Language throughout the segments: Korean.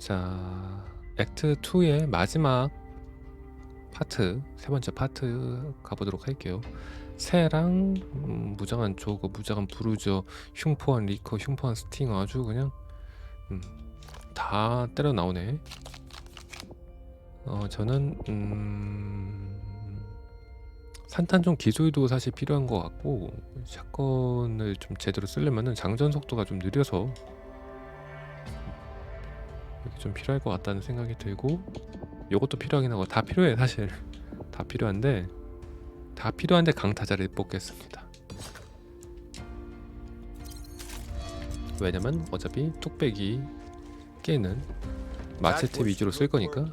자, 액트 2의 마지막 파트, 세 번째 파트 가보도록 할게요. 새랑 음, 무장한 조거, 무장한 부르저, 흉포한 리커, 흉포한 스팅어 아주 그냥 음, 다 때려 나오네. 어, 저는 음, 산탄종 기조이도 사실 필요한 것 같고 샷건을 좀 제대로 쓰려면은 장전 속도가 좀 느려서 이렇게 좀 필요할 것 같다는 생각이 들고 요것도 필요하긴 하고 다 필요해 사실. 다 필요한데 다 필요한데 강타자를 뽑겠습니다. 왜냐면 어차피 뚝배기 깨는 마체테 위주로 쓸 거니까.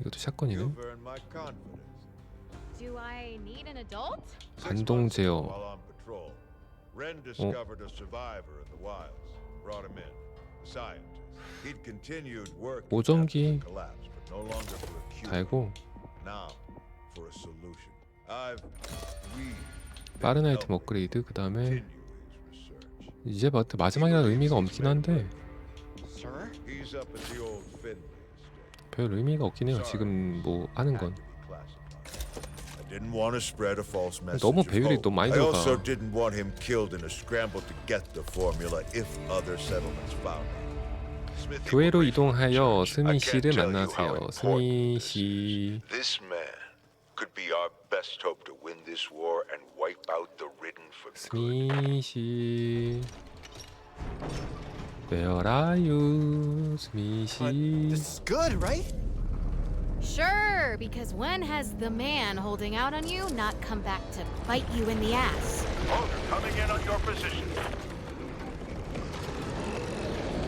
이것도 샷건이네. 반동 제어. While cure. 달고 Now for a solution. I've we 빠른 아이템 업그레이드 그 다음에. 이제 마- 마지막이라 의미가 없긴 한데 Sir? He's up at the old Finley estate. 별 의미가 없긴 해요 지금 뭐 하는 건 Had to be classified. I didn't want to spread a false message. 너무 배율이. 너무 많이 들어가. 교회로 Corporation 이동하여 Church. 스미 I 씨를 can't tell you 만나세요. how 스미 important this 씨 is. This man could be our best hope to win this war and wipe out the ridden for good. 스미 씨 Where are you 스미 씨 This is good, right? Sure, because when has the man holding out on you not come back to bite you in the ass? Soldier coming in on your position.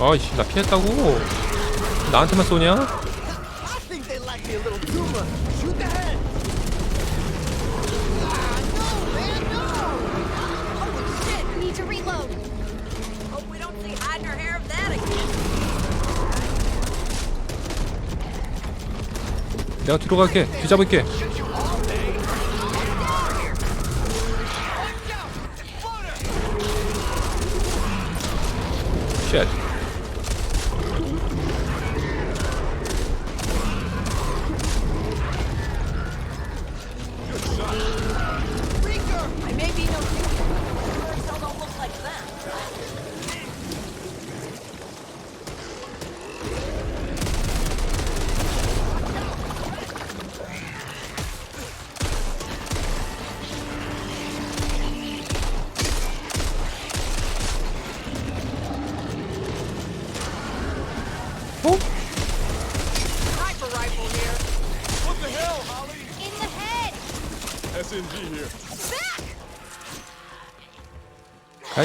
아이씨 나 피했다고 나한테만 쏘냐? Ah. Oh. 내가 뒤로 갈게 뒤잡을게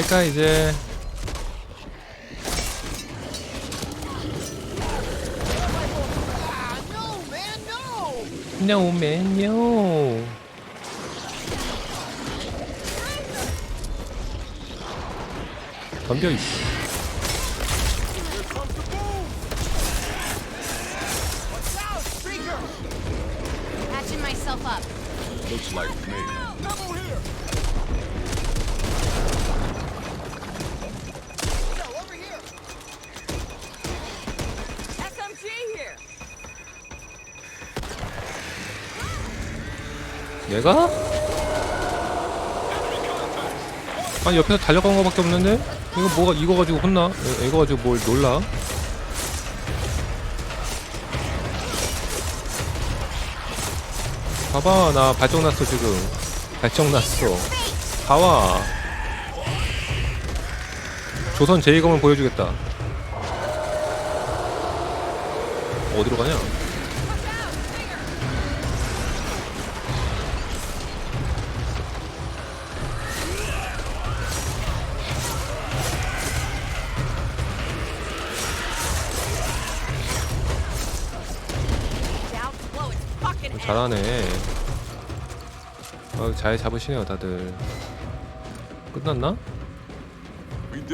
갈까 이제 Ah, no, man, no. No man no 덤벼. Looks like me. 내가? 아니 옆에서 달려간 거밖에 없는데? 이거 뭐가 이거 가지고 혼나? 이- 이거 가지고 뭘 놀라? 봐봐 나 발정 났어 지금 발정 났어 봐봐 조선 제2검을 보여주겠다 어디로 가냐? 잘하네. 어, 잘 잡으시네요, 다들. 끝났나? Did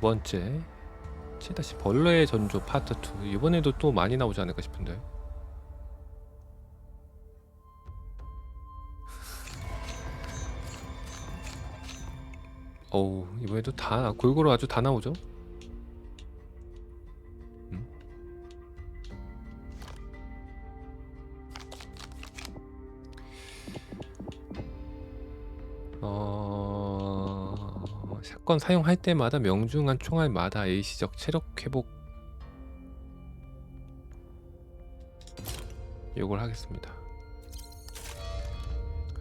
두 번째. 7다시 벌레의 전조 파트 2. 이번에도 또 많이 나오지 않을까 싶은데. 어우 이번에도 다 골고루 아주 다 나오죠? 음? 어... 사건 사용할 때마다 명중한 총알마다 일시적 체력 회복 요걸 하겠습니다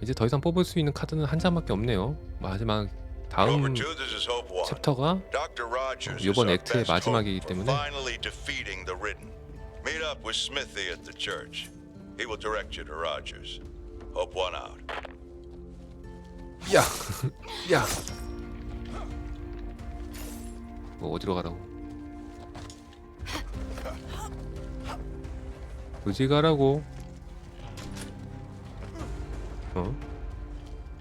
이제 더 이상 뽑을 수 있는 카드는 한 장밖에 없네요 마지막 다음. 챕터가 이번 액트의 마지막이기 때문에. Meet up with Smithy at the church. He will direct you to Rogers. Hope One out. 야! 야! 뭐 어디로 가라고? 어디 가라고? 어?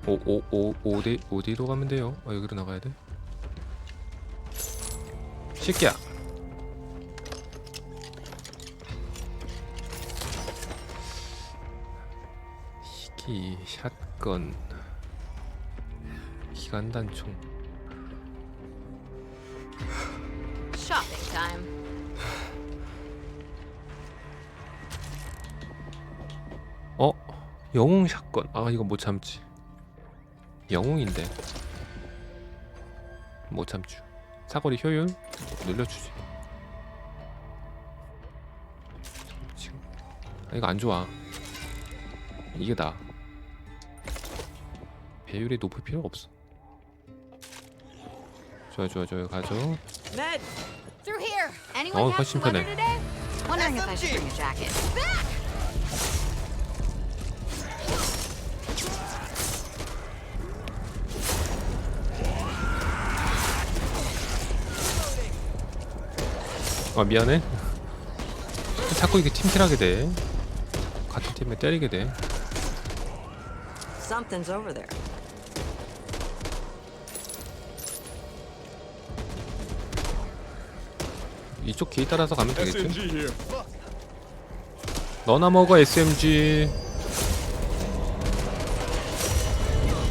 오, 오, 오, 어디, 어디로 가면 돼요? 아, 여기로 나가야 돼? 새끼야! 희귀, 샷건, 기관단총. Shopping time. 어? 영웅 샷건. 아 이거 못 참지. 영웅인데 못 참죠. 사거리 효율 늘려주지. 아, 이거 안 좋아. 이게 나. 배율이 높을 필요가 없어. 좋아 좋아 좋아 가죠. Med, Through here. Anyone Oh, have 훨씬 some 편해. today? Wondering if I should bring a jacket. 아 미안해. 자꾸 이렇게 팀킬하게 돼. 같은 팀에 때리게 돼. something's over there. 이쪽 길 따라서 가면 되겠지? Here. 너나 먹어 SMG.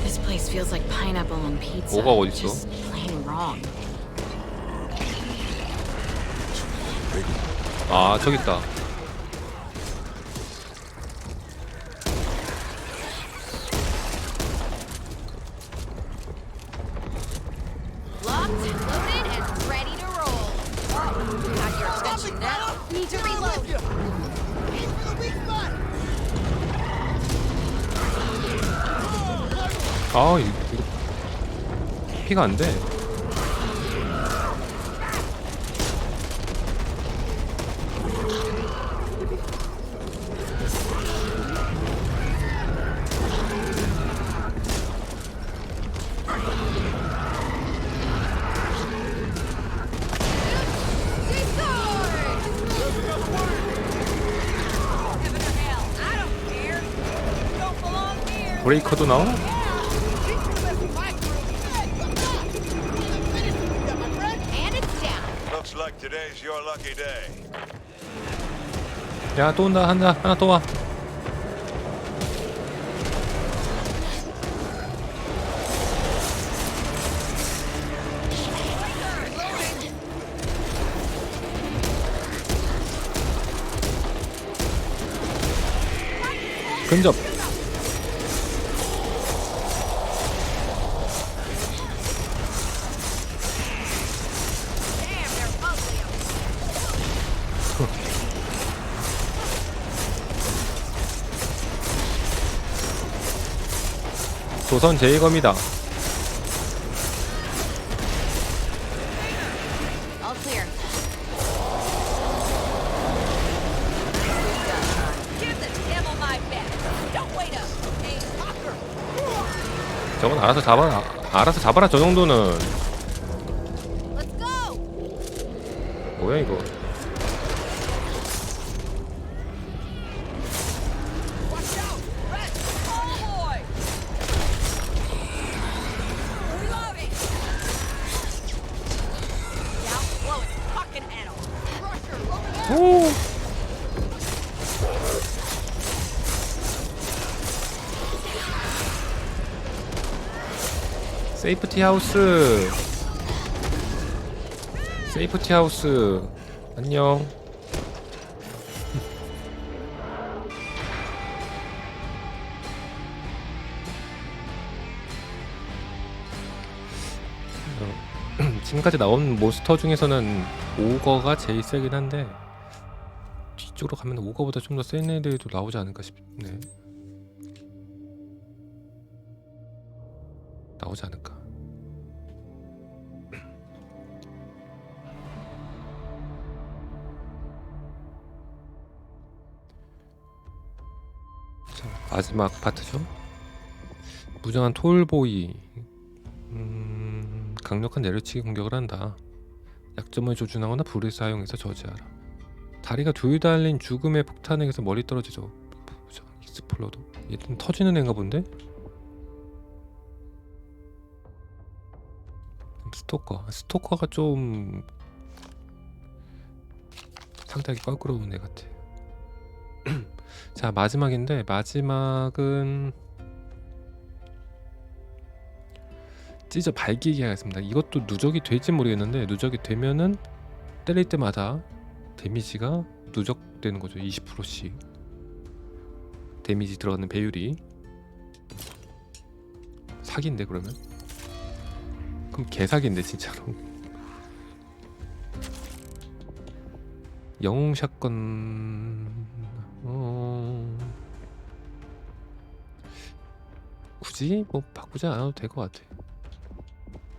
This place feels like pineapple on pizza. 뭐가 어딨어? Just plain wrong. 아 저기 있다. 아 이거, 피가 안 돼. 브레이커도 나와? Today's your lucky day. 야 또 온다 한다 하나 또 와. 근접. 조선 제일검이다. 저건 알아서 잡아라. 알아서 잡아라. 저 정도는. 뭐야 이거? 세이프티 하우스. 세이프티 하우스. 안녕. 어, 지금까지 나온 몬스터 중에서는 오거가 제일 세긴 한데 뒤쪽으로 가면 오거보다 좀 더 센 애들도 나오지 않을까 싶네. 나오지 않을까. 자, 마지막 파트죠. 무정한 톨보이. 음, 강력한 내려치기 공격을 한다. 약점을 조준하거나 불을 사용해서 저지하라. 다리가 둘 달린 죽음의 폭탄에게서 멀리 떨어지죠. 보자, 익스플로더. 얘좀 터지는 애인가 본데? 스토커. 스토커가 좀 상당히 껄끄러운 애 같아. 자 마지막인데 마지막은 찢어 발기기 하겠습니다. 이것도 누적이 될지 모르겠는데 누적이 되면은 때릴 때마다 데미지가 누적되는 거죠. 20%씩 데미지 들어가는 배율이 사기인데 그러면? 그럼 개사기인데 진짜로. 영웅 샷건 어... 굳이 뭐 바꾸지 않아도 될 것 같아.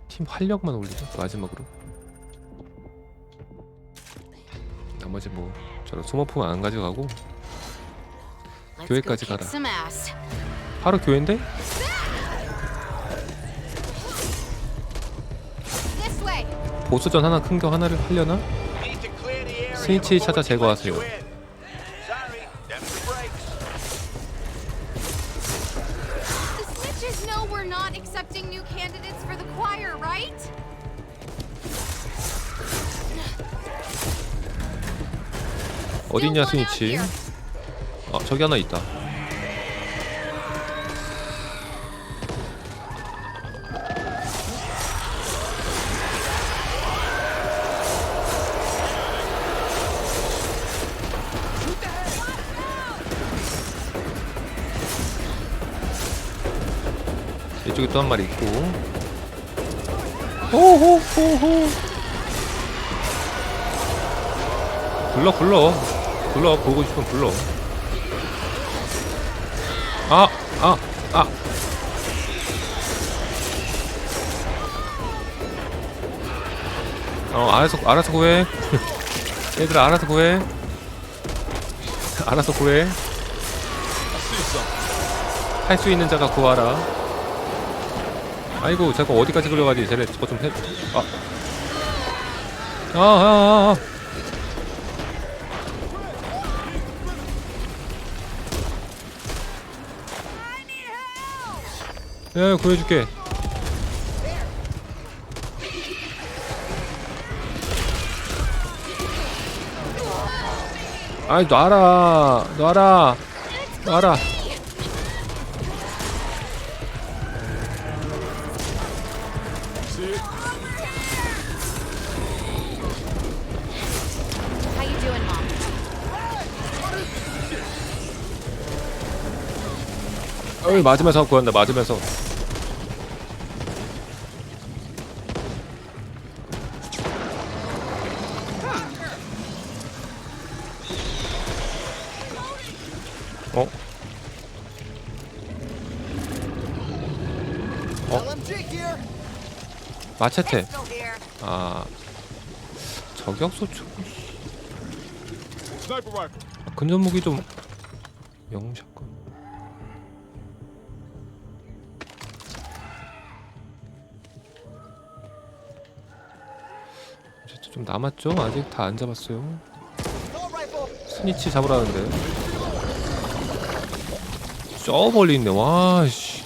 팀 활력만 올리자 마지막으로. 나머지 뭐 저런 소모품 안 가져가고 교회까지 가라. 바로 교회인데? 보스전 하나 큰 거 하나를 하려나? 스위치 찾아 제거하세요. one out 스위치? 아 저기 하나 있다. 이쪽에 또 한 마리 있고. 호호호호. 불러 불러 불러 보고 싶으면 불러. 아, 아, 아. 어, 알아서, 알아서 구해. 얘들아, 알아서 구해. 알아서 구해. 할 수 있는 자가 구하라. 아이고, 자꾸 어디까지 끌려가지? 쟤네 저거 좀 해. 아. 아, 아, 아, 아. 야, 구해줄게. 아이, 놔라. 놔라. 놔라. 어이, 맞으면서 구한다, 맞으면서. 어? Here. 마체테. 아 저격소 총. 근접 무기 좀 영웅 샷 좀 남았죠? 아직 다 안 잡았어요. 스니치 잡으라는데. 저 멀리 있네. 와 씨.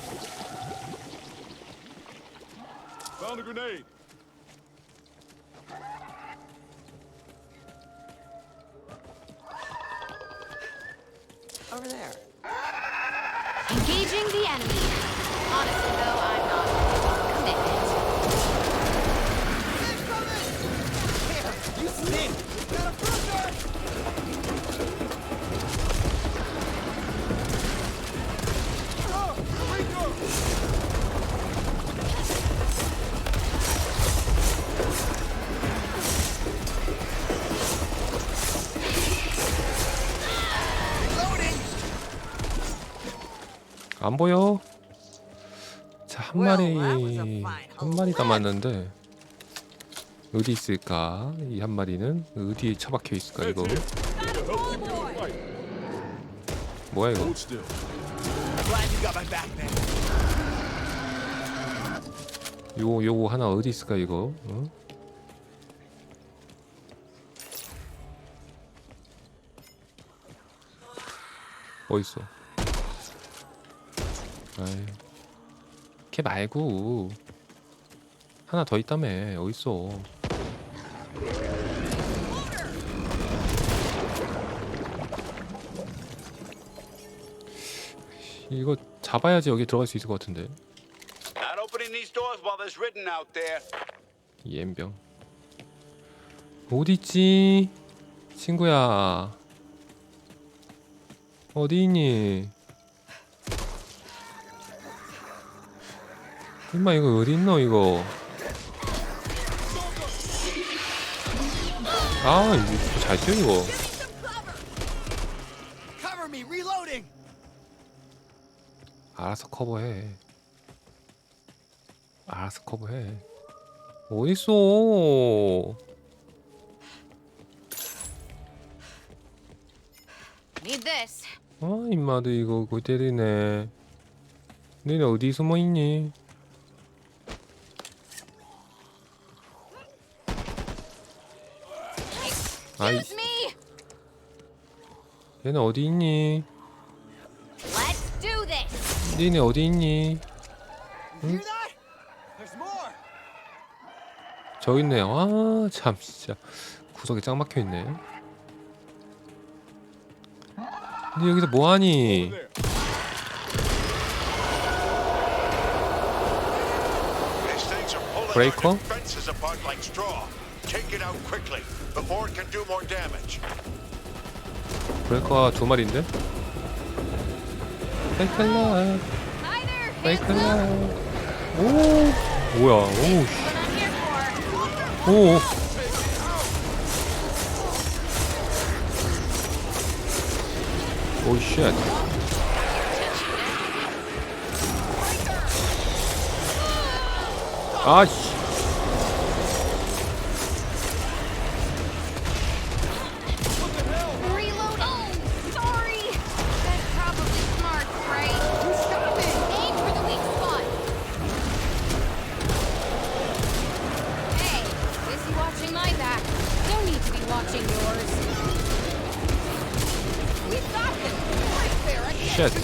안 보여? 자, 한 마리 한 마리 남았는데 어디 있을까? 이 한 마리는 어디에 처박혀 있을까 이거? 뭐야 이거? 요거 요거 하나 어디 있을까 이거? 어? 어디 있어? 아이, 걔 말고 하나 더 있다며 어디 있어? 이거 잡아야지 여기 들어갈 수 있을 것 같은데. Not opening these doors while there's ridden out there. 이 엠병 어디 있지 친구야 어디 있니 임마 이거 어디 있노 이거 아 이거 잘 뛰어 이거. 알아서 커버해 알아서 커버해 어딨어 Need this. 아 임마도 이거 골 때리네 너네 어디 숨어 있니? 아이. 얘네 어디 있니? 너네 어디 있니? More. 저기 있네 와참 진짜 구석에 짱 막혀 있네 근데 여기서 뭐 하니? These things are Take it out quickly before it can do more damage. 브레이커가 두 마리인데? 페이클라 Hi there. handsome. 페이클라 오 뭐야 오 What I'm here for. 오. 오 쉣. 아씨. Loader.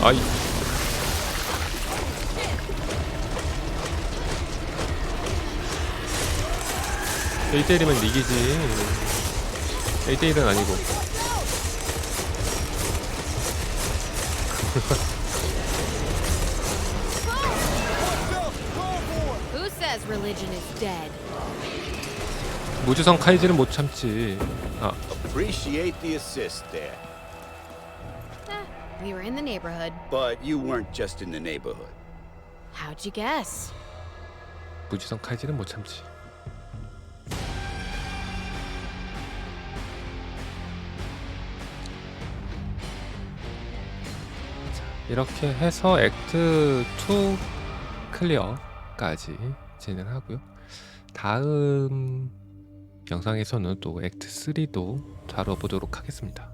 아이. 일대일이면 이기지. 1대1은 아니고. Dead? 무주성 카이즈는 못 참지. 아, Appreciate the assist there. Eh, we were in the neighborhood. But you weren't just in the neighborhood. How'd you guess? 무주성 카이즈는 못 참지. 자, 이렇게 해서 액트 2 클리어까지 진행하고요. 다음 영상에서는 또 액트 3도 다뤄보도록 하겠습니다.